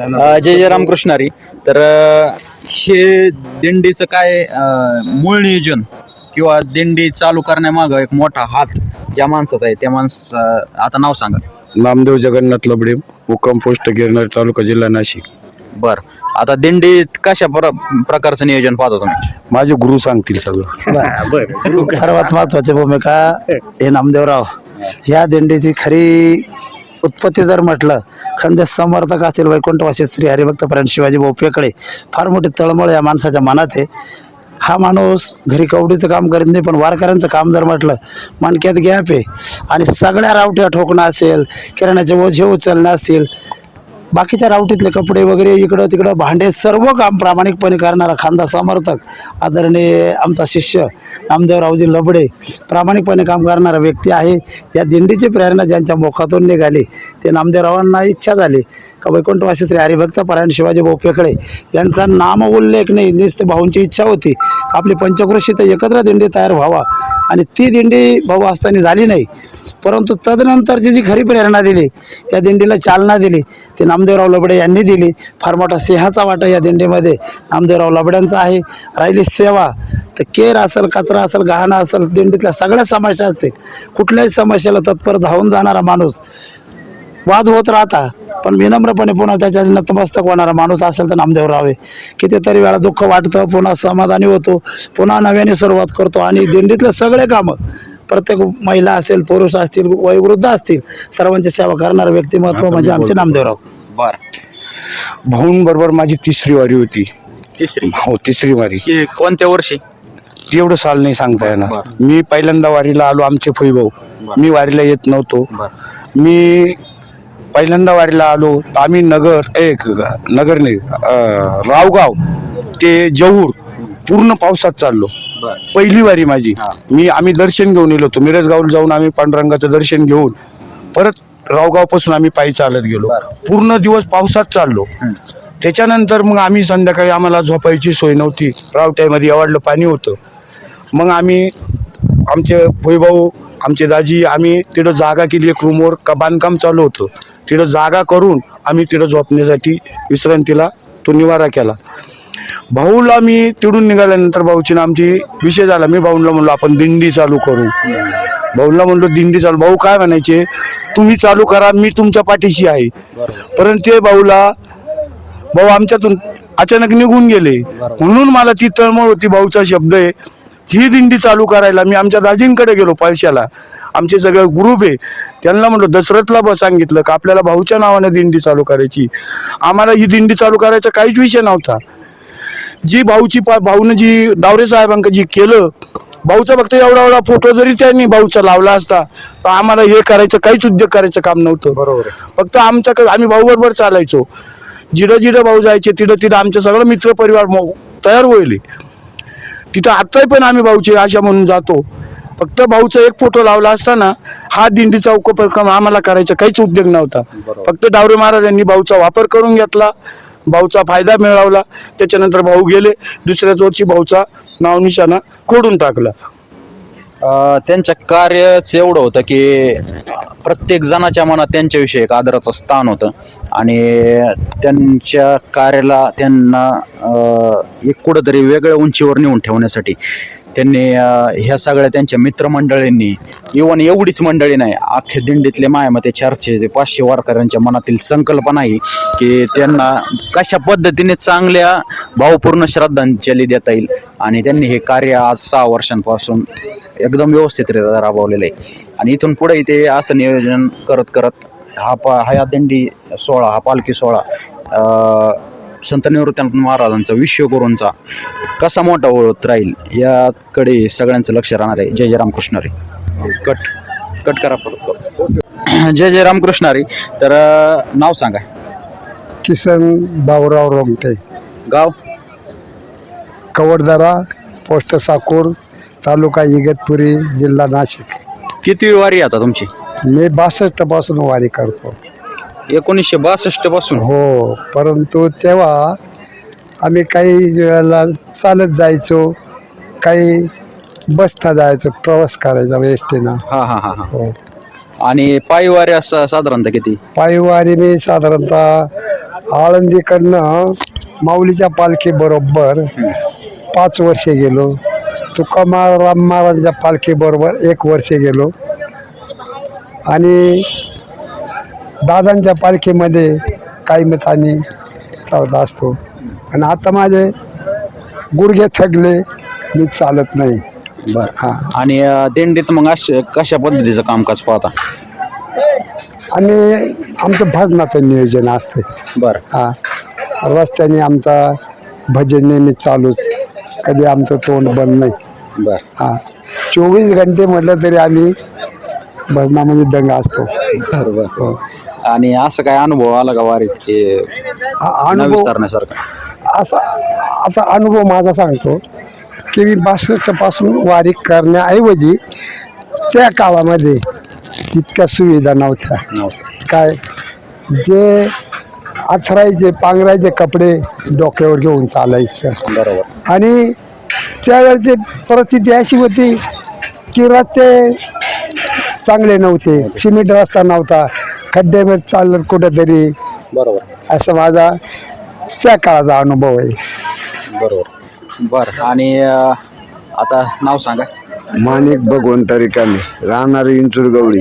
जय जय रामकृष्णारी तर हे दिंडीचं काय मूळ नियोजन किंवा दिंडी चालू करण्यामागं एक मोठा हात ज्या माणसाचा आहे त्या माणस आता नाव सांगा. नामदेव जगन्नाथ लबडे मुक्काम पोस्ट गिरणारी तालुका जिल्हा नाशिक. बर. आता दिंडीत कशा प्र प्रकारचं नियोजन पाहतो तुम्ही? माझे गुरु सांगतील सगळं. सर्वात महत्वाची भूमिका हे नामदेवराव. या दिंडीची खरी उत्पत्ती जर म्हटलं खंदे समर्थक असतील वैकुंठवासी श्री हरिभक्तपर्यंत शिवाजी भाऊ पेकडे फार मोठी तळमळ या माणसाच्या मनात आहे. हा माणूस घरी कवडीचं काम करीत नाही पण वारकऱ्यांचं काम जर म्हटलं मणक्यात गॅप आहे. आणि सगळ्या रावट्या ठोकणं असेल किराण्याचे ओझे उचलणं असतील बाकीच्या रावटीतले कपडे वगैरे इकडं तिकडं भांडे सर्व काम प्रामाणिकपणे करणारा खांदा समर्थक आदरणीय आमचा शिष्य नामदेवरावजी लबडे प्रामाणिकपणे काम करणारा व्यक्ती आहे. या दिंडीची प्रेरणा ज्यांच्या मुखातून निघाली ते नामदेवरावांना इच्छा झाली. का वैकुंठवासी श्री हरिभक्त परायण शिवाजी भाऊ पेकडे यांचा नाम उल्लेख नाही निस्त भाऊंची इच्छा होती. आपली पंचक्रोशी तर एकत्र दिंडी तयार व्हावा? आणि ती दिंडी भाऊ असताना झाली नाही. परंतु तदनंतरची जी खरी प्रेरणा दिली या दिंडीला चालना दिली ती नामदेवराव लबडे यांनी दिली. फार मोठा सिंहाचा वाटा या दिंडीमध्ये नामदेवराव लबड्यांचा आहे. राहिली सेवा. तर केर असेल कचरा असेल गहाणा असेल दिंडीतल्या सगळ्या समस्या असतील. कुठल्याही समस्येला तत्पर धावून जाणारा माणूस वाद होत राहता पण विनम्रपणे पुन्हा त्याच्या नतमस्तक होणारा माणूस असेल तर नामदेवराव आहे कितीतरी वेळा दुःख वाटतं पुन्हा समाधानी होतो पुन्हा नव्याने सुरुवात करतो आणि दिंडीतले सगळे कामं प्रत्येक महिला असेल पुरुष असतील वयोवृद्ध असतील सर्वांची सेवा करणारं व्यक्तिमत्व म्हणजे आमचे नामदेवराव बर. भाऊंबरोबर माझी तिसरी वारी होती. तिसरी? हो तिसरी वारी. की कोणत्या वर्षी? एवढं साल नाही सांगता येणार. मी पहिल्यांदा वारीला आलो आमचे फैभाऊ मी वारीला येत नव्हतो. मी पहिल्यांदा वारीला आलो तर आम्ही नगर एक नगर नाही अं, रावगाव ते जहूर पूर्ण पावसात चाललो. पहिली वारी माझी. मी आम्ही दर्शन घेऊन गेलो होतो. मिरजगावला जाऊन आम्ही पांडुरंगाचं दर्शन घेऊन परत रावगावपासून आम्ही पायी चालत गेलो. पूर्ण दिवस पावसात चाललो. त्याच्यानंतर मग आम्ही संध्याकाळी आम्हाला झोपायची सोय नव्हती. रावट्यामध्ये एवढलं पाणी होतं. मग आम्ही आमचे भुईभाऊ आमचे दाजी आम्ही तिथं जागा केली एक रूमवर का बांधकाम चालू होतं. तिथं जागा करून आम्ही तिथं झोपण्यासाठी विश्रांतीला तो निवारा केला. भाऊला मी तिडून निघाल्यानंतर भाऊची ना आमची विषय झाला. मी भाऊला म्हणलो आपण दिंडी चालू करू. भाऊला म्हणलो दिंडी चालू. भाऊ काय म्हणायचे तुम्ही चालू करा मी तुमच्या पाठीशी आहे. परंतु ते भाऊला भाऊ आमच्यातून अचानक निघून गेले. म्हणून मला ती तळमळ होती. भाऊचा शब्द आहे ही दिंडी चालू करायला मी आमच्या दाजींकडे गेलो पळशाला आमचे सगळे ग्रुप आहे. त्यांना म्हणलो दशरथला ब सांगितलं का? आपल्याला भाऊच्या नावाने दिंडी चालू करायची. आम्हाला ही दिंडी चालू करायचा काहीच विषय नव्हता. जी भाऊची पा भाऊनं जी डावरे साहेबांक जी केलं भाऊचा फक्त एवढा एवढा फोटो जरी त्यांनी भाऊचा लावला असता तर आम्हाला हे करायचं काहीच उद्योग करायचं काम नव्हतं. बरोबर फक्त आमच्याकडे आम्ही भाऊ बरोबर चालायचो. जिडं जिडं भाऊ जायचे तिथं तिथं आमचं सगळं मित्र परिवार मग तयार होईल. तिथं आत्ताही पण आम्ही भाऊची आशा म्हणून जातो. फक्त भाऊचा एक फोटो लावला असताना हा दिंडीचा उपक्रम आम्हाला करायचा काहीच उद्योग नव्हता. फक्त डावरे महाराजांनी भाऊचा वापर करून घेतला भाऊचा फायदा मिळवला त्याच्यानंतर भाऊ गेले दुसऱ्याच वर्षी भाऊचा नाव निशाणा खोडून टाकला. त्यांच्या कार्यच एवढं होतं की प्रत्येक जणाच्या मनात त्यांच्याविषयी एक आदराचं स्थान होतं. आणि त्यांच्या कार्याला त्यांना एक कुठंतरी वेगळ्या उंचीवर नेऊन ठेवण्यासाठी त्यांनी ह्या सगळ्या त्यांच्या मित्रमंडळींनी इवन एवढीच मंडळी नाही अख्ख्या दिंडीतले मायामते चारशे ते पाचशे वारकऱ्यांच्या मनातील संकल्पना आहे की त्यांना कशा पद्धतीने चांगल्या भावपूर्ण श्रद्धांजली देता येईल. आणि त्यांनी हे कार्य आज सहा वर्षांपासून एकदम व्यवस्थितरित्या राबवलेलं आहे. आणि इथून पुढे ते असं नियोजन करत करत हा पा हा दिंडी सोहळा हा पालखी सोहळा संत निवृत्तानंद महाराजांचा विश्वगुरूंचा कसा मोठा होत राहील याकडे सगळ्यांचं लक्ष राहणार आहे. जय जय रामकृष्ण रे कट कट करा परत जय जय रामकृष्ण रे तर नाव सांगा. किसन बाबुराव रोमटे गाव? कवडदरा पोस्ट साकूर तालुका इगतपुरी जिल्हा नाशिक. किती वारी आता तुमची? मी बासष्टपासून वारी करतो. एकोणीसशे बासष्टपासून. हो परंतु तेव्हा आम्ही काही वेळेला चालत जायचो काही बसता जायचो प्रवास करायचा एस टीनं हा हा हा हा. हो. आणि पायी वारी असं साधारणतः किती? पायीवारी मी साधारणतः आळंदीकडनं माऊलीच्या पालखी बरोबर पाच वर्षे गेलो. तुकाराम महाराजांच्या पालखी बरोबर एक वर्ष गेलो. आणि दादांच्या पालखीमध्ये काही मत आम्ही चालत असतो. आणि आता माझे गुडघे थकले मी चालत नाही. बर. हां. आणि अ, दिंडीत मग अश कशा पद्धतीचं कामकाज पाहता? आणि आमचं भजनाचं नियोजन असते बर. हा. रस्त्याने आमचा भजन नेहमी चालूच. कधी आमचं तोंड बंद नाही. बर. हा. चोवीस घंटे म्हटलं तरी आम्ही भजनामध्ये दंग असतो. बरोबर हो. आणि असं काय अनुभव आला का वारीत की हा न अनुभव विसरण्यासारखा? असा असा अनुभव माझा सांगतो की मी बासष्टपासून वारी करण्याऐवजी त्या काळामध्ये तितक्या सुविधा नव्हत्या. नव्हतं काय? जे अथरायचे पांघरायचे कपडे डोक्यावर घेऊन चालायचं. बरोबर. आणि त्यावेळची परिस्थिती अशी होती की रस्ते चांगले नव्हते सिमेंट रस्ता नव्हता. खड्ड्यामध्ये चाललं कुठंतरी. बरोबर. असं माझा त्या काळाचा अनुभव आहे. बरोबर. बर. आणि अ, आता नाव सांगा. माणिक भगवंत रिकामे राहणारी इंचूर गवळी.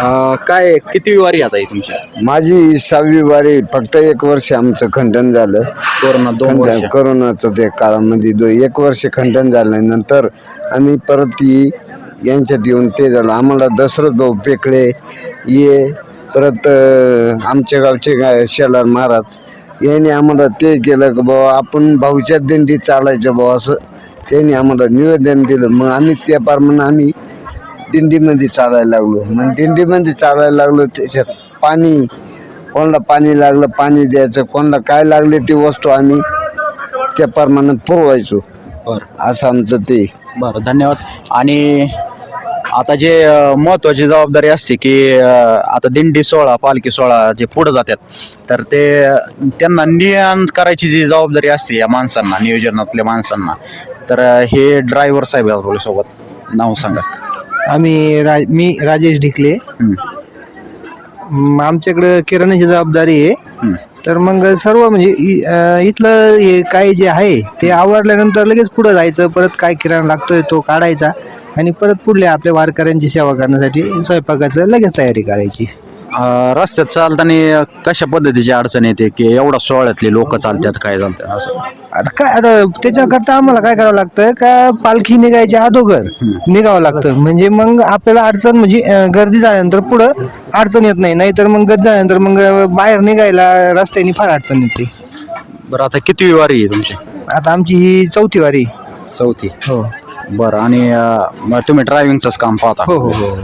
अ, काय किती वारी आता आहे तुमच्या माझी सहावी वारी फक्त एक वर्ष आमचं खंडन झालं. कोरोना दोन खंडन करोनाचं ते काळामध्ये दो एक वर्ष खंडन झाल्यानंतर आम्ही परत ही यांच्यात येऊन ते झालं. आम्हाला दशरथ भाऊ पेकडे ये परत आमच्या गावचे गा शेलार महाराज यांनी आम्हाला ते केलं की बाबा आपण भाऊच्या दिंडी चालायचं भाऊ असं. त्यांनी आम्हाला निवेदन दिलं. मग आम्ही त्या प्रमाणे आम्ही दिंडीमध्ये चालायला लागलो. मग दिंडीमध्ये चालायला लागलो त्याच्यात पाणी कोणाला पाणी लागलं पाणी द्यायचं कोणाला काय लागले ती वस्तू आम्ही त्या प्रमाणात पुरवायचो. बरं. असं आमचं ते. बरं धन्यवाद. आणि आता जे अ, महत्त्वाची जबाबदारी असते की आता दिंडी सोहळा पालखी सोहळा जे पुढे जातात तर ते त्यांना नियन करायची जी जबाबदारी असते या माणसांना नियोजनातल्या माणसांना तर हे ड्रायव्हर साहेब आहेत सोबत नाव सांगा. आम्ही रा मी राजेश ढिकले. आमच्याकडं किराण्याची जबाबदारी आहे. तर मग सर्व म्हणजे इथलं हे काय जे आहे ते आवरल्यानंतर लगेच पुढं जायचं परत काय किराणा लागतोय तो काढायचा. आणि परत पुढल्या आपल्या वारकऱ्यांची सेवा करण्यासाठी स्वयंपाकाचं लगेच तयारी करायची. अ, रस्त्यात चालताना कशा पद्धतीची अडचण येते की एवढा सोहळ्यातले लोक चालतात काय चालतात असं? आता काय आता त्याच्याकरता आम्हाला काय करावं लागतं का पालखी निघायच्या अगोदर निघावं लागतं. म्हणजे मग आपल्याला अडचण म्हणजे अं, गर्दी झाल्यानंतर पुढं अडचण येत नाही नाहीतर मग गर्दी झाल्यानंतर मग अं, बाहेर निघायला रस्त्याने फार अडचण येते. बरं आता किती वारी आहे तुमची? आता आमची ही चौथी वारी. चौथी. हो. बरं आणि अ, मग तुम्ही ड्रायव्हिंगचंच काम पाहता. हो हो हो.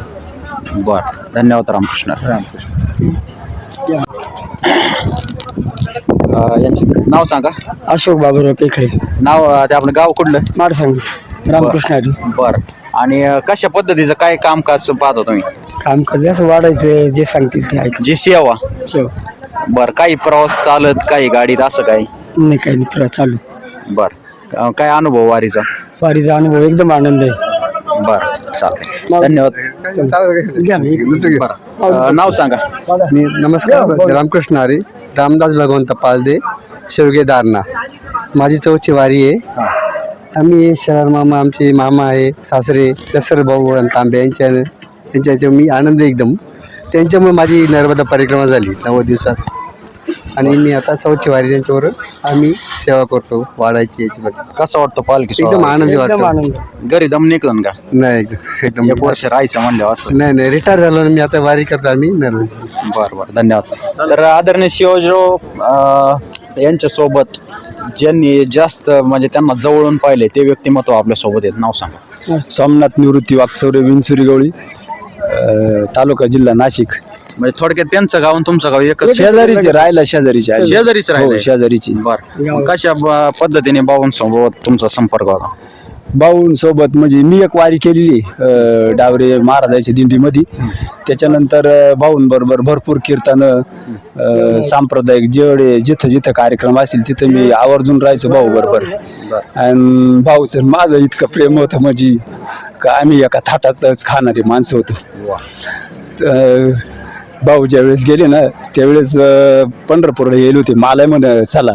बरं धन्यवाद रामकृष्ण. अ, यांचे नाव सांगा. अशोक बाबूराव पेखळे. नाव अ, ते आपलं गाव कुठलं? माडसांग रामकृष्ण हरी बरं आणि अ, कशा पद्धतीचं काय कामकाज पाहता तुम्ही? काम कसं असं वाढायचं जे सांगतील ते ऐक. जी सेवा? बरं काही प्रवास चालत काही गाडीत असं काही? नाही काही नाही फिरा चालू. बरं. अ, काय अनुभव वारीचा? वारीचा अनुभव एकदम आनंद आहे. बरं चालतंय. धन्यवाद. घ्या ना, एक- बरं. अ, नाव सांगा. मी नमस्कार रामकृष्ण हरी रामदास भगवंत पालदे शेवगे दारणा माझी चौथी वारी आहे. आम्ही शहर मामा आमचे मामा आहे सासरे दसर भाऊ आणि तांबे यांच्या यांच्या याच्यावर मी आनंद एकदम. त्यांच्यामुळे माझी नर्मदा परिक्रमा झाली नव्वद दिवसात. आणि मी आता चौथी वारी त्यांच्यावरच आम्ही सेवा करतो वाढायची याची बघ. कसं वाटतं पालखी एकदम सोहळा? आनंदी एकदम वाटतो. आनंद. घरी दम निघलं का? नाही एकदम एक वर्ष राहायचं म्हणलं असं. नाही नाही रिटायर झालो मी आता वारी करतो आम्ही नर्मदा बरं बरं धन्यवाद. तर आदरणीय शिवजराव यांच्यासोबत ज्यांनी जास्त म्हणजे त्यांना जवळून पाहिले ते व्यक्तिमत्व आपल्यासोबत आहेत. नाव सांगा. सोमनाथ निवृत्ती वागचौरे विंचुरी गवळी अं, तालुका जिल्हा नाशिक. म्हणजे थोडक्यात त्यांचं गाव आणि तुमचं गाव एकच शेजारीचे राहायला शेजारीचे आहे. शेजारीच हो राहिले शेजारीची. बरं. कशा ब- पद्धतीने बाबांसोबत तुमचा संपर्क होता? भाऊन सोबत म्हणजे मी एक वारी केलेली अं, डावरे महाराजाच्या दिंडीमध्ये. त्याच्यानंतर भाऊन बरोबर भरपूर कीर्तनं अं, सांप्रदायिक जेवढे जिथं जिथं कार्यक्रम असतील तिथं मी आवर्जून राहायचो भाऊ बरोबर. आणि भाऊचं माझं इतकं प्रेम होतं म्हणजे का आम्ही एका थाटातच खाणारी माणसं होतो. भाऊ ज्यावेळेस गेले ना त्यावेळेस पंढरपूरला गेले होते. मला म्हण चला.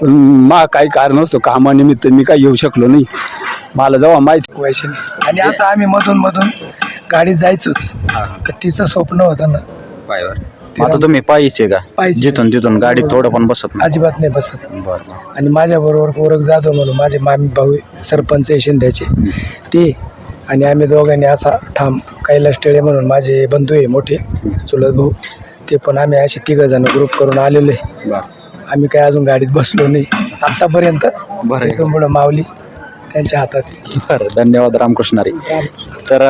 पण मा काही कारण असतो कामानिमित्त मी काही येऊ शकलो नाही. मला जेव्हा माहिती वैशाली आणि असं आम्ही मधून मधून गाडीत जायचोच. तिचं स्वप्न होतं ना. आता तुम्ही पायीचे का? पायीचे. जिथून तिथून गाडीत थोडं पण बसत नाही. अजिबात नाही बसत. बरं. आणि माझ्या बरोबर पोरक जाधव म्हणून माझे मामी भाऊ आहे, सरपंच आहे शिंद्याचे. ते आणि आम्ही दोघांनी असा ठाम कैलास टेळे म्हणून माझे बंधू आहे मोठे चुलत भाऊ ते पण आम्ही असे तिघ जण ग्रुप करून आलेलो आहे आम्ही काय अजून गाडीत बसलो नाही आत्तापर्यंत बरं. इथून पुढं माऊली त्यांच्या हातात. बरं धन्यवाद रामकृष्णारी तर